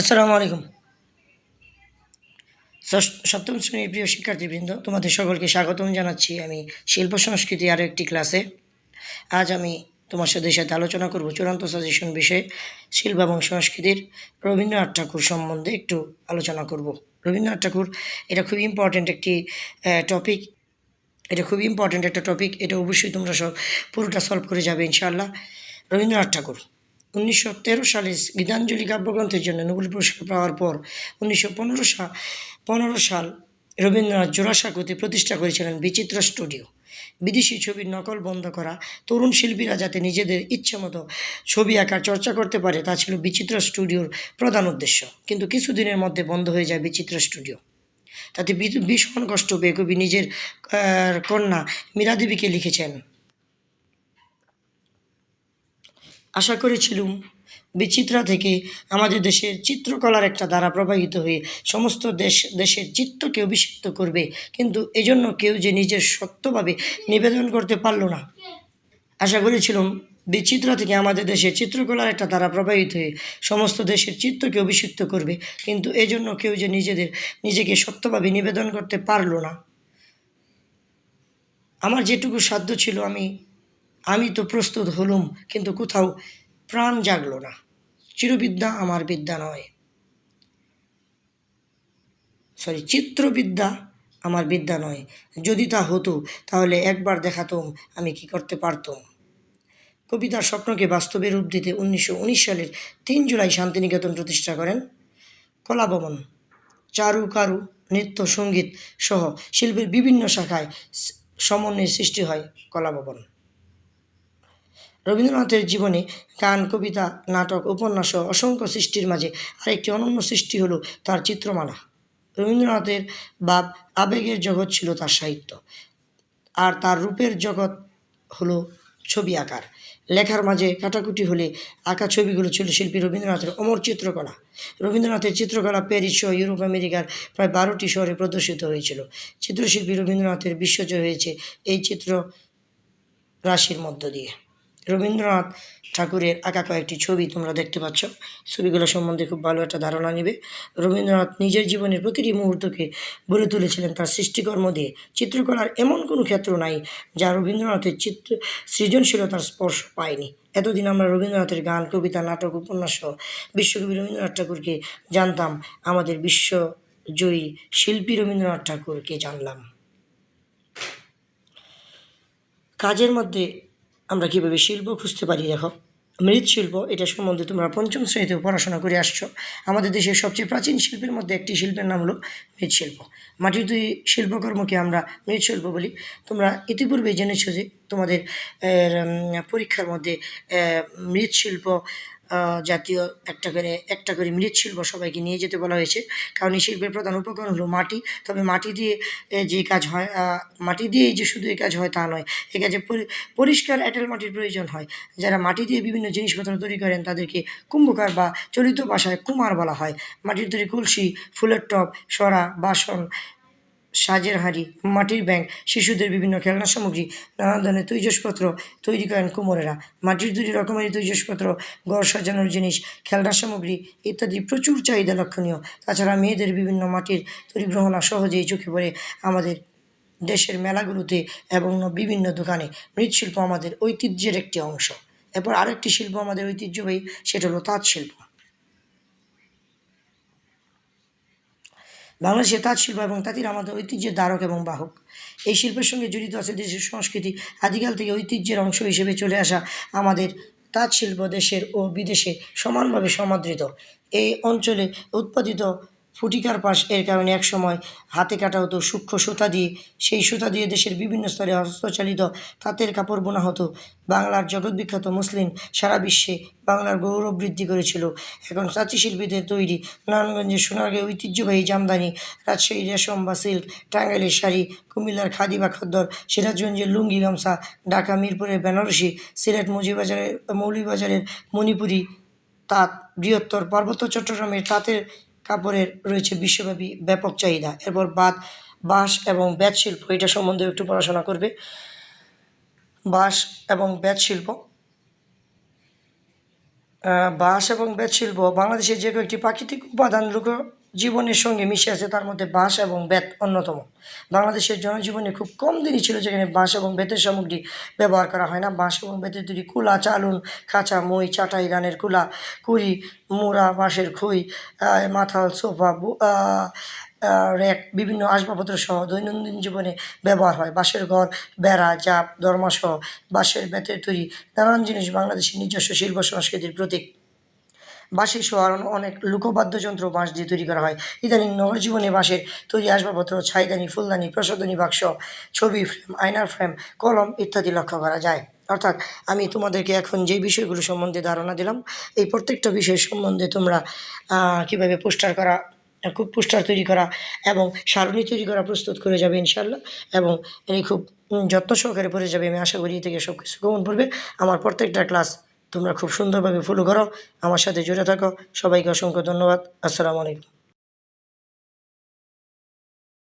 আসসালামু আলাইকুম। সপ্তম শ্রেণির প্রিয় শিক্ষার্থীবৃন্দ, তোমাদের সকলকে স্বাগতম জানাচ্ছি আমি শিল্প সংস্কৃতি আরও একটি ক্লাসে। আজ আমি তোমার সাথে সাথে আলোচনা করব চূড়ান্ত সাজেশন বিষয়ে শিল্প এবং সংস্কৃতির রবীন্দ্রনাথ ঠাকুর সম্বন্ধে একটু আলোচনা করব। রবীন্দ্রনাথ ঠাকুর, এটা খুব ইম্পর্ট্যান্ট একটি টপিক এটা খুব ইম্পর্ট্যান্ট একটা টপিক এটা অবশ্যই তোমরা সব পুরোটা সলভ করে যাবে ইনশাআল্লাহ। রবীন্দ্রনাথ ঠাকুর উনিশশো তেরো সালে গীতাঞ্জলি কাব্যগ্রন্থের জন্য নোবেল পুরস্কার পাওয়ার পর উনিশশো পনেরো সাল পনেরো সাল রবীন্দ্রনাথ জোড়াসাঁকোতে প্রতিষ্ঠা করেছিলেন বিচিত্র স্টুডিও। বিদেশি ছবির নকল বন্ধ করা, তরুণ শিল্পীরা যাতে নিজেদের ইচ্ছে মতো ছবি আঁকার চর্চা করতে পারে, তা ছিল বিচিত্র স্টুডিওর প্রধান উদ্দেশ্য। কিন্তু কিছুদিনের মধ্যে বন্ধ হয়ে যায় বিচিত্র স্টুডিও। তাতে ভীষণ কষ্ট পেয়ে কবি নিজের কন্যা মীরাদেবীকে লিখেছেন আশা করেছিলুম বিচিত্রা থেকে আমাদের দেশের চিত্রকলার একটা দ্বারা প্রবাহিত হয়ে সমস্ত দেশ, দেশের চিত্তকে অভিষিক্ত করবে। কিন্তু এজন্য কেউ যে নিজের সত্যভাবে নিবেদন করতে পারল না। আশা করেছিলাম বিচিত্রা থেকে আমাদের দেশের চিত্রকলার একটা দ্বারা প্রবাহিত হয়ে সমস্ত দেশের চিত্তকে অভিষিক্ত করবে। কিন্তু এজন্য কেউ যে নিজেদের, নিজেকে সত্যভাবে নিবেদন করতে পারল না। আমার যেটুকু সাধ্য ছিল আমি আমি তো প্রস্তুত হলুম, কিন্তু কোথাও প্রাণ জাগলো না। চিরবিদ্যা আমার বিদ্যা নয়। সরি চিত্রবিদ্যা আমার বিদ্যা নয়। যদি তা হতো, তাহলে একবার দেখাতাম আমি কি করতে পারতাম। কবিতার স্বপ্নকে বাস্তবে রূপ দিতে উনিশশো উনিশ সালের তিন জুলাই শান্তিনিকেতন প্রতিষ্ঠা করেন কলাভবন চারু, কারু, নৃত্য, সংগীত সহ শিল্পের বিভিন্ন শাখায় সমন্বয়ের সৃষ্টি হয় কলাভবন রবীন্দ্রনাথের জীবনে, গান, কবিতা, নাটক, উপন্যাস অসংখ্য সৃষ্টির মাঝে আরেকটি অনন্য সৃষ্টি হলো তার চিত্রমালা। রবীন্দ্রনাথের বাপ আবেগের জগৎ ছিল তার সাহিত্য। আর তার রূপের জগৎ হলো ছবি আঁকার। লেখার মাঝে কাটাকুটি হলে আঁকা ছবিগুলো ছিল শিল্পী রবীন্দ্রনাথের অমর চিত্রকলা। রবীন্দ্রনাথের চিত্রকলা প্যারিস সহ ইউরোপ, আমেরিকার প্রায় বারোটি শহরে প্রদর্শিত হয়েছিল। চিত্রশিল্পী রবীন্দ্রনাথের বিশ্বজয় হয়েছে এই চিত্র রাশির মধ্য দিয়ে। রবীন্দ্রনাথ ঠাকুরের আঁকা কয়েকটি ছবি তোমরা দেখতে পাচ্ছ। ছবিগুলো সম্বন্ধে খুব ভালো একটা ধারণা নেবে। রবীন্দ্রনাথ নিজের জীবনের প্রতিটি মুহূর্তকে গড়ে তুলেছিলেন তার সৃষ্টিকর্ম দিয়ে। চিত্রকলার এমন কোনো ক্ষেত্র নাই যা রবীন্দ্রনাথের চিত্র সৃজনশীলতার স্পর্শ পায়নি। এতদিন আমরা রবীন্দ্রনাথের গান, কবিতা, নাটক, উপন্যাস বিশ্বকবি রবীন্দ্রনাথ ঠাকুরকে জানতাম। আমাদের বিশ্বজয়ী শিল্পী রবীন্দ্রনাথ ঠাকুরকে জানলাম। কাজের মধ্যে আমরা কীভাবে শিল্প খুঁজতে পারি দেখো? মৃৎশিল্প, এটা সম্বন্ধে তোমরা পঞ্চম শ্রেণীতেও পড়াশোনা করে আসছো। আমাদের দেশের সবচেয়ে প্রাচীন শিল্পের মধ্যে একটি শিল্পের নাম হলো মৃৎশিল্প। মাটির দুই শিল্পকর্মকে আমরা মৃৎশিল্প বলি। তোমরা ইতিপূর্বে জেনেছো যে তোমাদের পরীক্ষার মধ্যে মৃৎশিল্প জাতীয় একটা করে একটা করে মৃৎশিল্প সবাইকে নিয়ে যেতে বলা হয়েছে। কারণ এই শিল্পের প্রধান উপকরণ হলো মাটি। তবে মাটি দিয়ে যে কাজ হয় মাটি দিয়েই যে শুধু এই কাজ হয় তা নয় এই কাজে পরি- পরিষ্কার এঁটেল মাটির প্রয়োজন হয়। যারা মাটি দিয়ে বিভিন্ন জিনিসপত্র তৈরি করেন, তাদেরকে কুম্ভকার বা চলিত ভাষায় কুমার বলা হয়। মাটির তৈরি কলসি, ফুলের টব, সরা, বাসন সাজের হাঁড়ি, মাটির ব্যাংক শিশুদের বিভিন্ন খেলনা সামগ্রী নানা ধরনের তৈজসপত্র তৈরি করেন কুমোরেরা। মাটির তৈরি রকমারি তৈজসপত্র, ঘর সাজানোর জিনিস, খেলনা সামগ্রী ইত্যাদি প্রচুর চাহিদা লক্ষণীয়। তাছাড়া মেয়েদের বিভিন্ন মাটির তৈরি গ্রহণা সহজেই চোখে পড়ে আমাদের দেশের মেলাগুলোতে এবং বিভিন্ন দোকানে। মৃৎশিল্প আমাদের ঐতিহ্যের একটি অংশ। এরপর আরেকটি শিল্প আমাদের ঐতিহ্যবাহী, সেটা হলো তাঁত শিল্প। বাংলাদেশের তাঁত শিল্প এবং তাঁতির আমাদের ঐতিহ্যের ধারক এবং বাহক। এই শিল্পের সঙ্গে জড়িত আছে দেশের সংস্কৃতি, আদিকাল থেকে ঐতিহ্যের অংশ হিসেবে চলে আসা আমাদের তাঁত শিল্প দেশের ও বিদেশে সমানভাবে সমাদৃত। এই অঞ্চলে উৎপাদিত ফুটিকার পাশ এর কারণে একসময় হাতে কাটা হতো সূক্ষ্ম সুতা দিয়ে। সেই সুতা দিয়ে দেশের বিভিন্ন স্তরে হস্তচালিত তাঁতের কাপড় বোনা হতো। বাংলার জগৎবিখ্যাত মুসলিম সারা বিশ্বে বাংলার গৌরব বৃদ্ধি করেছিল। এখন তাঁতি শিল্পীদের তৈরি নারায়ণগঞ্জের সোনারগাঁও ঐতিহ্যবাহী জামদানি, রাজশাহী রেশম বা সিল্ক, টাঙ্গাইলের শাড়ি, কুমিল্লার খাদি বা খদ্দর, সিরাজগঞ্জের লুঙ্গি গামছা, ঢাকা, মিরপুরের বেনারসি, সিলেট মুজিবাজারের মৌলিবাজারের মণিপুরি তাঁত, বৃহত্তর পার্বত্য চট্টগ্রামের তাঁতের কাপড়ের রয়েছে বিশ্বব্যাপী ব্যাপক চাহিদা। এরপর বাদ বাঁশ এবং ব্যাত শিল্প, এটা সম্বন্ধে একটু পড়াশোনা করবে। বাঁশ এবং বেত শিল্প। বাঁশ এবং ব্যাত শিল্প বাংলাদেশের যে কয়েকটি প্রাকৃতিক উপাদান জীবনের সঙ্গে মিশে আছে, তার মধ্যে বাঁশ এবং বেত অন্যতম। বাংলাদেশের জনজীবনে খুব কম দিনই ছিল যেখানে বাঁশ এবং বেতের সামগ্রী ব্যবহার করা হয় না। বাঁশ এবং বেতের তৈরি কুলা, চালুন, খাঁচা, মই, চাটাই, গানের কুলা, কুড়ি, মুড়া, বাঁশের খই মাথাল, সোফা র্যাক, বিভিন্ন আসবাবপত্র সহ দৈনন্দিন জীবনে ব্যবহার হয়। বাঁশের ঘর, বেড়া, জাপ, দরমা সহ বাঁশের বেতের তৈরি নানান জিনিস বাংলাদেশের নিজস্ব শিল্প সংস্কৃতির প্রতীক। বাঁশি সহ আরও অনেক লোকবাদ্যযন্ত্র বাঁশ দিয়ে তৈরি করা হয়। ইদানিং নগর জীবনে বাঁশের তৈরি আসবাবপত্র, ছাইদানি, ফুলদানি, প্রসাধনী বাক্স, ছবি ফ্রেম, আয়নার ফ্রেম, কলম ইত্যাদি লক্ষ্য করা যায়। অর্থাৎ আমি তোমাদেরকে এখন যে বিষয়গুলো সম্বন্ধে ধারণা দিলাম, এই প্রত্যেকটা বিষয় সম্বন্ধে তোমরা কীভাবে পোস্টার করা, খুব পোস্টার তৈরি করা এবং সারণী তৈরি করা প্রস্তুত করে যাবে ইনশাল্লাহ এবং এটি খুব যত্ন সহকারে পড়ে যাবে, আমি আশা করি থেকে সব কিছু গ্রহণ করবে। আমার প্রত্যেকটা ক্লাস তোমরা খুব সুন্দরভাবে ফলো করো আমার সাথে জুড়ে থাকো। সবাইকে অসংখ্য ধন্যবাদ। আসসালামু আলাইকুম।